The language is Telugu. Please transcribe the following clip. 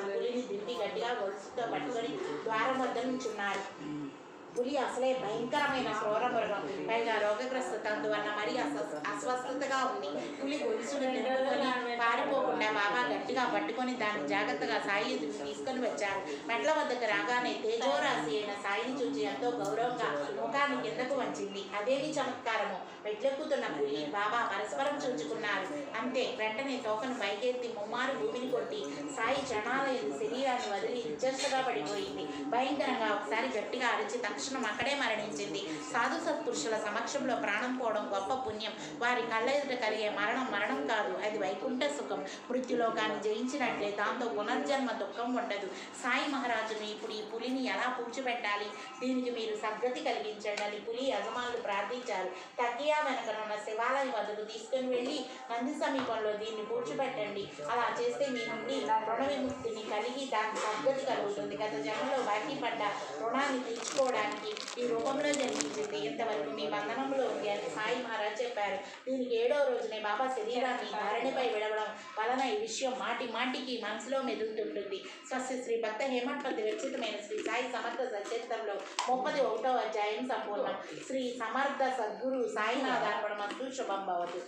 వారు పులిని దింపి గట్టిగా గొలుసుతో పట్టుకొని ద్వారం వద్ద నుంచున్నారు. పులి అసలే భయంకరమైన క్రూర మృగం. పైగా రోగగ్రస్తత అందువల్ల మరీ అస్వస్థతగా ఉంది. పులి గొలుసుని పారిపోకుండా బాబా గట్టిగా పట్టుకొని దాన్ని జాగ్రత్తగా సాయి తీసుకొని వచ్చారు. మెట్ల వద్దకు రాగానే తేజోరాశి అయిన సాయిని చూచి ఎంతో గౌరవంగా ముఖాన్ని కిందకు వంచింది. అదేమి చమత్కారము? మెట్లెక్కుతున్న పులి బాబా పరస్పరం చూచుకున్నారు. అంతే. వెంటనే తోకను పైకెత్తి ముమ్మారు భూమిని కొట్టి సాయి క్షణాల శరీరాన్ని వదిలి నిశ్చష్టగా పడిపోయింది. భయంకరంగా ఒకసారి గట్టిగా అరిచి తక్షణం అక్కడే మరణించింది. సాధు సత్పురుషుల సమక్షంలో ప్రాణం పోవడం గొప్ప పుణ్యం. వారి కళ్ళ ఎదుట కలిగే మరణం మరణం కాదు అది వైకుంఠ సుఖం. మృత్యులోకాన్ని జయించినట్లే దాంతో పునర్జన్మ దుఃఖం ఉండదు. సాయి మహారాజును ఇప్పుడు ఈ పులిని ఎలా పూడ్చిపెట్టాలి? దీనికి మీరు సద్గతి కలిగించండి అని పులి యజమానులు ప్రార్థించారు. తకియా వెనకనున్న శివాలయం వద్దకు తీసుకుని వెళ్ళి నంది సమీపంలో దీన్ని పూడ్చిపెట్టండి. అలా చేస్తే మీ నుండి రుణ విముక్తిని కలిగి దానికి సద్గతి కలుగుతుంది గత జన్మలో బాకీ పడ్డ రుణాన్ని తీర్చుకోవడానికి ఈ రూపంలో జన్మించింది. ఇంతవరకు మీ బంధనంలో ఉంది అని సాయి మహారాజ్ చెప్పారు. దీనికి ఏడో రోజునే బాబా శరీరాన్ని ధరణిపై విడవడం వలన ఈ విషయం మాటి మాటికి మనసులో మెదులుతుంటుంది. స్వస్తి శ్రీ భక్త హేమట్పతి విరచితమైన శ్రీ సాయి సమర్థ సచరిత్రంలో ముప్పది ఒకటో అధ్యాయం సంపూర్ణం. శ్రీ సమర్థ సద్గురు సాయినాథార్పణమస్తు శుభం భవతు.